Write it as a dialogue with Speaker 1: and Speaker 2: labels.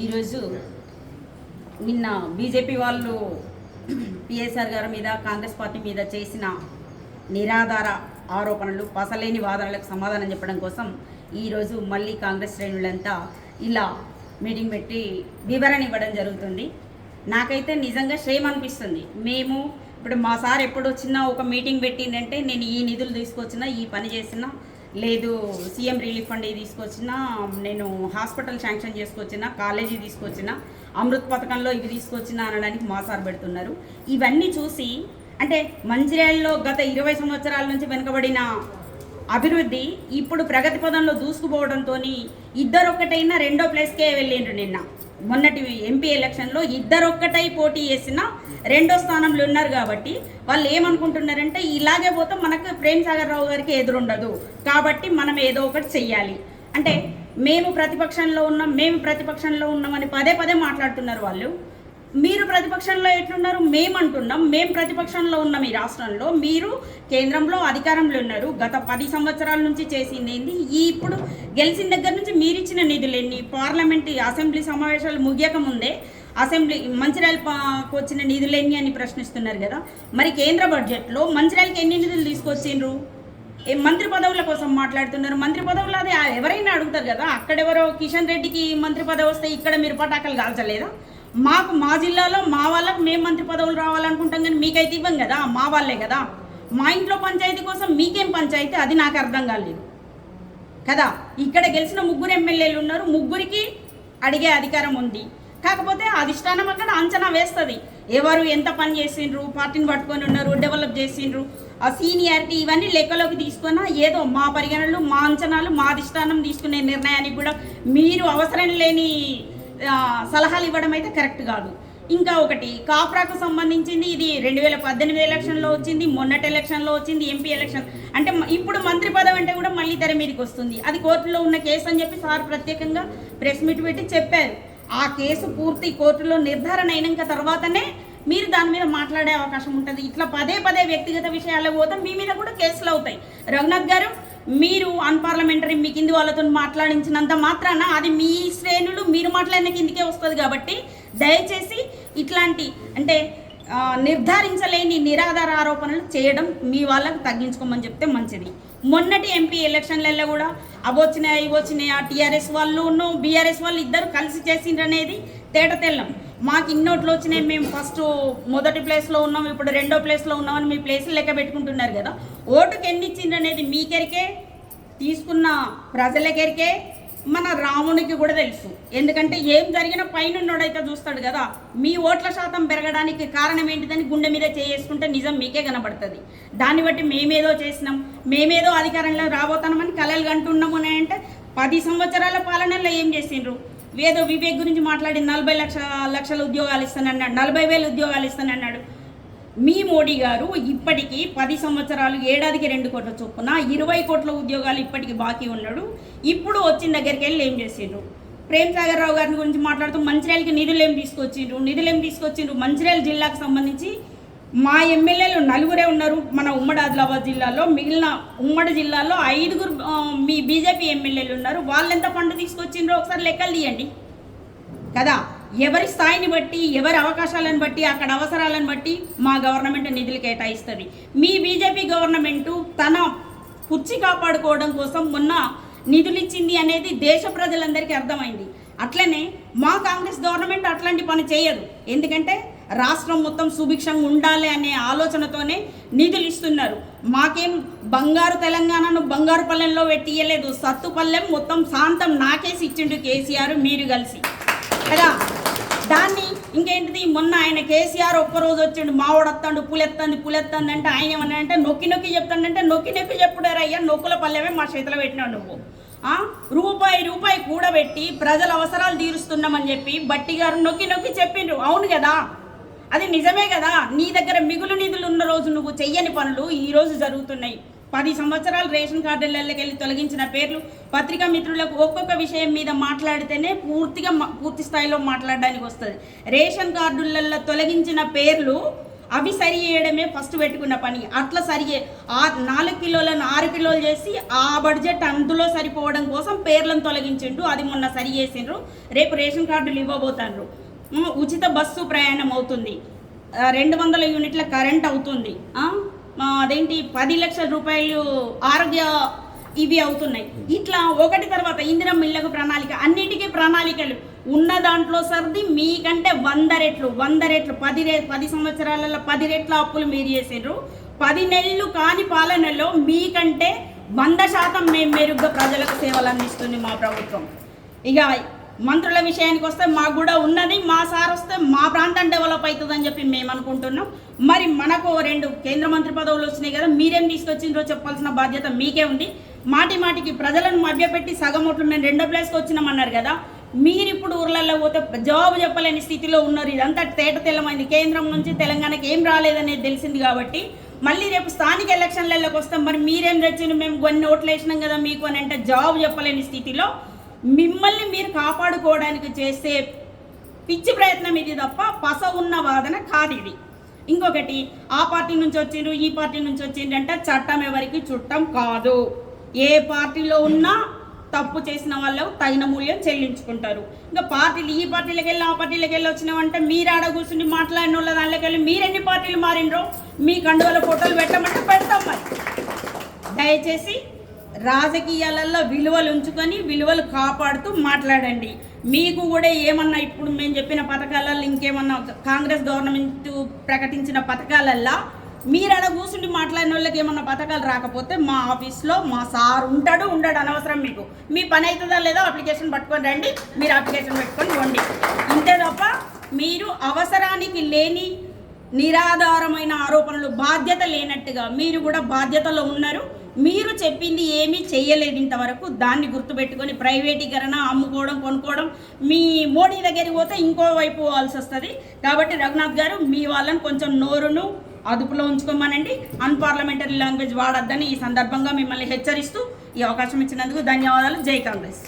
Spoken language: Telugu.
Speaker 1: ఈరోజు నిన్న బీజేపీ వాళ్ళు పిఎస్ఆర్ గారి మీద కాంగ్రెస్ పార్టీ మీద చేసిన నిరాధార ఆరోపణలు పసలేని వాదనలకు సమాధానం చెప్పడం కోసం ఈరోజు మళ్ళీ కాంగ్రెస్ శ్రేణులంతా ఇలా మీటింగ్ పెట్టి వివరణ ఇవ్వడం జరుగుతుంది. నాకైతే నిజంగా షేమ్ అనిపిస్తుంది. మేము ఇప్పుడు మా సార్ ఎప్పుడు వచ్చినా ఒక మీటింగ్ పెట్టిందంటే నేను ఈ నిధులు తీసుకొచ్చినా ఈ పని చేసినా లేదు సీఎం రిలీఫ్ ఫండ్ ఇది తీసుకొచ్చినా నేను హాస్పిటల్ శాంక్షన్ చేసుకొచ్చినా కాలేజీ తీసుకొచ్చినా అమృత్ పథకంలో ఇవి తీసుకొచ్చినా అనడానికి మా సార్ పెడుతున్నారు. ఇవన్నీ చూసి అంటే మంచిర్యాలలో గత ఇరవై సంవత్సరాల నుంచి వెనుకబడిన అభివృద్ధి ఇప్పుడు ప్రగతి పదంలో దూసుకుపోవడంతో ఇద్దరొక్కటైనా రెండో ప్లేస్కే వెళ్ళిండ్రు నిన్న. మొన్నటి ఎంపీ ఎలక్షన్లో ఇద్దరు ఒక్కటై పోటీ చేసిన రెండో స్థానంలో ఉన్నారు కాబట్టి వాళ్ళు ఏమనుకుంటున్నారంటే ఇలాగే పోతే మనకు ప్రేమ్ సాగర్ రావు గారికి ఎదురుండదు. కాబట్టి మనం ఏదో ఒకటి చెయ్యాలి. అంటే మేము ప్రతిపక్షంలో ఉన్నాం మేము ప్రతిపక్షంలో ఉన్నామని పదే పదే మాట్లాడుతున్నారు వాళ్ళు. మీరు ప్రతిపక్షంలో ఎట్లున్నారు? మేము అంటున్నాం. మేము ప్రతిపక్షంలో ఉన్నాం ఈ రాష్ట్రంలో. మీరు కేంద్రంలో అధికారంలో ఉన్నారు. గత పది సంవత్సరాల నుంచి చేసింది ఏంది? ఈ ఇప్పుడు గెలిచిన దగ్గర నుంచి మీరు ఇచ్చిన నిధులు ఎన్ని? పార్లమెంట్ అసెంబ్లీ సమావేశాలు ముగియక ముందే అసెంబ్లీ మంచిర్యాలకు వచ్చిన నిధులు ఎన్ని అని ప్రశ్నిస్తున్నారు కదా? మరి కేంద్ర బడ్జెట్లో మంచిర్యాలకి ఎన్ని నిధులు తీసుకొచ్చిండ్రు? ఏ మంత్రి పదవుల కోసం మాట్లాడుతున్నారు. మంత్రి పదవులు అది ఎవరైనా అడుగుతారు కదా? అక్కడెవరో కిషన్ రెడ్డికి మంత్రి పదవి వస్తే ఇక్కడ మీరు పటాకలు కాల్చలేదా? మాకు మా జిల్లాలో మా వాళ్ళకు మేము మంత్రి పదవులు రావాలనుకుంటాం కానీ మీకైతే ఇవ్వం కదా మా వాళ్ళే కదా. మా ఇంట్లో పంచాయతీ కోసం మీకేం పంచాయతీ? అది నాకు అర్థం కాలేదు. కదా? ఇక్కడ గెలిచిన ముగ్గురు ఎమ్మెల్యేలు ఉన్నారు ముగ్గురికి అడిగే అధికారం ఉంది. కాకపోతే అధిష్టానం అక్కడ అంచనా వేస్తుంది. ఎవరు ఎంత పని చేసిండ్రు పార్టీని పట్టుకొని ఉన్నారు డెవలప్ చేసిండ్రు ఆ సీనియారిటీ ఇవన్నీ లెక్కలోకి తీసుకున్నా ఏదో మా పరిగణనలు మా అంచనాలు మా అధిష్టానం తీసుకునే నిర్ణయానికి కూడా మీరు అవసరం లేని సలహాలు ఇవ్వడం అయితే కరెక్ట్ కాదు. ఇంకా ఒకటి కాఫ్రాకు సంబంధించింది ఇది రెండు వేల పద్దెనిమిది ఎలక్షన్లో వచ్చింది మొన్నటి ఎలక్షన్లో వచ్చింది ఎంపీ ఎలక్షన్. అంటే ఇప్పుడు మంత్రి పదవి అంటే కూడా మళ్ళీ తెర మీదకి వస్తుంది. అది కోర్టులో ఉన్న కేసు అని చెప్పి సార్ ప్రత్యేకంగా ప్రెస్ మీట్ పెట్టి చెప్పారు. ఆ కేసు పూర్తి కోర్టులో నిర్ధారణ అయినాక తర్వాతనే మీరు దాని మీద మాట్లాడే అవకాశం ఉంటుంది. ఇట్లా పదే పదే వ్యక్తిగత విషయాలకు పోతే మీ మీద కూడా కేసులు అవుతాయి. రఘునాథ్ గారు మీరు అన్పార్లమెంటరీ మీ కింది వాళ్ళతో మాట్లాడించినంత మాత్రాన అది మీ శ్రేణులు మీరు మాట్లాడిన కిందికే వస్తుంది కాబట్టి దయచేసి ఇట్లాంటి అంటే నిర్ధారించలేని నిరాధార ఆరోపణలు చేయడం మీ వాళ్ళకు తగ్గించుకోమని చెప్తే మంచిది. మొన్నటి ఎంపీ ఎలక్షన్లలో కూడా అవొచ్చినాయి ఇవి వచ్చినాయి. ఆ టీఆర్ఎస్ వాళ్ళు బీఆర్ఎస్ వాళ్ళు ఇద్దరు కలిసి చేసిండ్రు అనేది తేట తెల్లం మాకు ఇన్నోట్లు వచ్చినాయి మేము ఫస్ట్ మొదటి ప్లేస్లో ఉన్నాం ఇప్పుడు రెండో ప్లేస్లో ఉన్నామని మీ ప్లేసులు లెక్క పెట్టుకుంటున్నారు కదా. ఓటుకి ఎన్ని ఇచ్చిండ్రు అనేది మీకెరికే తీసుకున్న ప్రజలకెరికే మన రామునికి కూడా తెలుసు. ఎందుకంటే ఏం జరిగినా పైన ఉన్నోడైతే చూస్తాడు కదా మీ ఓట్ల శాతం పెరగడానికి కారణం ఏంటిదని గుండె మీద చేసుకుంటే నిజం మీకే కనబడుతుంది దాన్ని బట్టి మేమేదో చేసినాం మేమేదో అధికారంలో రాబోతామని కలలు కంటున్నాము అని అంటే పది సంవత్సరాల పాలనలో ఏం చేసిండ్రు? ఏదో వివేక్ గురించి మాట్లాడి నలభై లక్ష లక్షల ఉద్యోగాలు ఇస్తానన్నాడు. నలభై వేల ఉద్యోగాలు ఇస్తానన్నాడు. మీ మోడీ గారు ఇప్పటికీ పది సంవత్సరాలు ఏడాదికి రెండు కోట్ల చొప్పున ఇరవై కోట్ల ఉద్యోగాలు ఇప్పటికి బాకీ ఉన్నాడు. ఇప్పుడు వచ్చిన దగ్గరికి వెళ్ళి ఏం చేసిండ్రు? ప్రేమ్ సాగర్ రావు గారి గురించి మాట్లాడుతూ మంచిర్యాలకి నిధులు ఏం తీసుకొచ్చిండ్రు? నిధులు ఏం తీసుకొచ్చిండ్రు? మంచిర్యాల జిల్లాకు సంబంధించి మా ఎమ్మెల్యేలు నలుగురే ఉన్నారు మన ఉమ్మడి ఆదిలాబాద్ జిల్లాలో. మిగిలిన ఉమ్మడి జిల్లాలో ఐదుగురు మీ బీజేపీ ఎమ్మెల్యేలు ఉన్నారు. వాళ్ళు ఎంత ఫండ్ తీసుకొచ్చిండ్రో ఒకసారి లెక్కలు తీయండి. కదా? ఎవరి స్థాయిని బట్టి ఎవరి అవకాశాలను బట్టి అక్కడ అవసరాలను బట్టి మా గవర్నమెంట్ నిధులు కేటాయిస్తుంది. మీ బీజేపీ గవర్నమెంటు తన కుర్చీ కాపాడుకోవడం కోసం మొన్న నిధులు ఇచ్చింది అనేది దేశ ప్రజలందరికీ అర్థమైంది. అట్లనే మా కాంగ్రెస్ గవర్నమెంట్ అట్లాంటి పని చేయదు. ఎందుకంటే రాష్ట్రం మొత్తం సుభిక్షంగా ఉండాలి అనే ఆలోచనతోనే నిధులు ఇస్తున్నారు. మాకేం బంగారు తెలంగాణను బంగారు పల్లెంలో పెట్టియలేదు సత్తు పల్లెం మొత్తం శాంతం నాకేసి ఇచ్చిండు కేసీఆర్ మీరు కలిసి. కదా? దాన్ని ఇంకేంటిది? మొన్న ఆయన కేసీఆర్ ఒక్కరోజు వచ్చిండు మావాడొత్తాడు పులెత్తంది పులెత్తంది అంటే ఆయన ఏమన్నాడంటే నొక్కి నొక్కి చెప్తాడంటే నొక్కి నొక్కి చెప్పుడారయ్యా నొక్కుల పల్లెమే మా చేతిలో పెట్టినాడు నువ్వు. రూపాయి రూపాయి కూడబెట్టి ప్రజల అవసరాలు తీరుస్తున్నామని చెప్పి బట్టి గారు నొక్కి నొక్కి చెప్పిండ్రు. అవును కదా? అది నిజమే కదా? నీ దగ్గర మిగులు నిధులు ఉన్న రోజు నువ్వు చెయ్యని పనులు ఈరోజు జరుగుతున్నాయి. పది సంవత్సరాలు రేషన్ కార్డులకి వెళ్ళి తొలగించిన పేర్లు పత్రికా మిత్రులకు ఒక్కొక్క విషయం మీద మాట్లాడితేనే పూర్తిగా మా- పూర్తి స్థాయిలో మాట్లాడడానికి వస్తుంది. రేషన్ కార్డులలో తొలగించిన పేర్లు అవి సరి చేయడమే ఫస్ట్ పెట్టుకున్న పని. అట్లా సరి ఆ నాలుగు కిలోలను ఆరు కిలోలు చేసి ఆ బడ్జెట్ అందులో సరిపోవడం కోసం పేర్లను తొలగించిండు. అది మొన్న సరి చేసిండ్రు. రేపు రేషన్ కార్డులు ఇవ్వబోతాండ్రు. ఉచిత బస్సు ప్రయాణం అవుతుంది. రెండు వందల యూనిట్ల కరెంట్ అవుతుంది. అదేంటి పది లక్షల రూపాయలు ఆరోగ్య ఇవి అవుతున్నాయి. ఇట్లా ఒకటి తర్వాత ఇందిరం మిల్లకు ప్రణాళిక అన్నిటికీ ప్రణాళికలు. ఉన్న దాంట్లో సర్ది మీకంటే వంద రెట్లు వంద రెట్లు పది రే పది సంవత్సరాలలో పది రెట్ల అప్పులు మీరు చేసిండ్రు. పది నెలలు కాని పాలనలో మీకంటే వంద శాతం మేము మెరుగ్గా ప్రజలకు సేవలు అందిస్తుంది మా ప్రభుత్వం. ఇక మంత్రుల విషయానికి వస్తే మాకు కూడా ఉన్నది మా సార్ వస్తే మా ప్రాంతం డెవలప్ అవుతుందని చెప్పి మేము అనుకుంటున్నాం. మరి మనకు రెండు కేంద్ర మంత్రి పదవులు వచ్చినాయి కదా మీరేం తీసుకొచ్చిందో చెప్పాల్సిన బాధ్యత మీకే ఉంది. మాటి మాటికి ప్రజలను మభ్యపెట్టి సగం ఓట్లు మేము రెండో ప్లేస్కి వచ్చినామన్నారు కదా మీరు ఇప్పుడు ఊర్లలో పోతే జవాబు చెప్పలేని స్థితిలో ఉన్నారు. ఇదంతా తేట తెల్లమైంది. కేంద్రం నుంచి తెలంగాణకి ఏం రాలేదనేది తెలిసింది కాబట్టి మళ్ళీ రేపు స్థానిక ఎలక్షన్లలోకి వస్తాం మరి మీరేం తెచ్చిండు మేము కొన్ని ఓట్లు వేసినాం కదా మీకు అని అంటే జవాబు చెప్పలేని స్థితిలో మిమ్మల్ని మీరు కాపాడుకోవడానికి చేసే పిచ్చి ప్రయత్నం ఇది తప్ప పస ఉన్న వాదన కాదు ఇది. ఇంకొకటి ఆ పార్టీ నుంచి వచ్చిండ్రు ఈ పార్టీ నుంచి వచ్చిండ్రు అంటే చట్టం ఎవరికి చుట్టం కాదు. ఏ పార్టీలో ఉన్నా తప్పు చేసిన వాళ్ళు తగిన మూల్యం చెల్లించుకుంటారు. ఇంకా పార్టీలు ఈ పార్టీలకు వెళ్ళి ఆ పార్టీలకు వెళ్ళి వచ్చినామంటే మీరు ఆడ కూర్చుని మాట్లాడిన వాళ్ళ దాంట్లోకి వెళ్ళి మీరు ఎన్ని పార్టీలు మారిండ్రో? మీ కండువల ఫోటోలు పెట్టమంటే పెడతాం మరి. దయచేసి రాజకీయాలలో విలువలు ఉంచుకొని విలువలు కాపాడుతూ మాట్లాడండి. మీకు కూడా ఏమన్నా ఇప్పుడు మేము చెప్పిన పథకాలలో ఇంకేమన్నా కాంగ్రెస్ గవర్నమెంట్ ప్రకటించిన పథకాలల్లో మీరు అలా కూర్చుండి మాట్లాడిన వాళ్ళకి ఏమన్నా పథకాలు రాకపోతే మా ఆఫీస్లో మా సార్ ఉంటాడు ఉండడు అనవసరం మీకు. మీ పని అవుతుందా లేదో అప్లికేషన్ పట్టుకొని రండి మీరు అప్లికేషన్ పెట్టుకొని వండి ఇంతే తప్ప మీరు అవసరానికి లేని నిరాధారమైన ఆరోపణలు బాధ్యత లేనట్టుగా మీరు కూడా బాధ్యతలో ఉన్నారు. మీరు చెప్పింది ఏమీ చేయలేదు ఇంతవరకు. దాన్ని గుర్తుపెట్టుకొని ప్రైవేటీకరణ అమ్ముకోవడం కొనుక్కోవడం మీ మోడీ దగ్గరికి పోతే ఇంకో వైపు పోవాల్సి వస్తుంది. కాబట్టి రఘునాథ్ గారు మీ వాళ్ళని కొంచెం నోరును అదుపులో ఉంచుకోమనండి. అన్పార్లమెంటరీ లాంగ్వేజ్ వాడొద్దని ఈ సందర్భంగా మిమ్మల్ని హెచ్చరిస్తూ ఈ అవకాశం ఇచ్చినందుకు ధన్యవాదాలు. జై కాంగ్రెస్.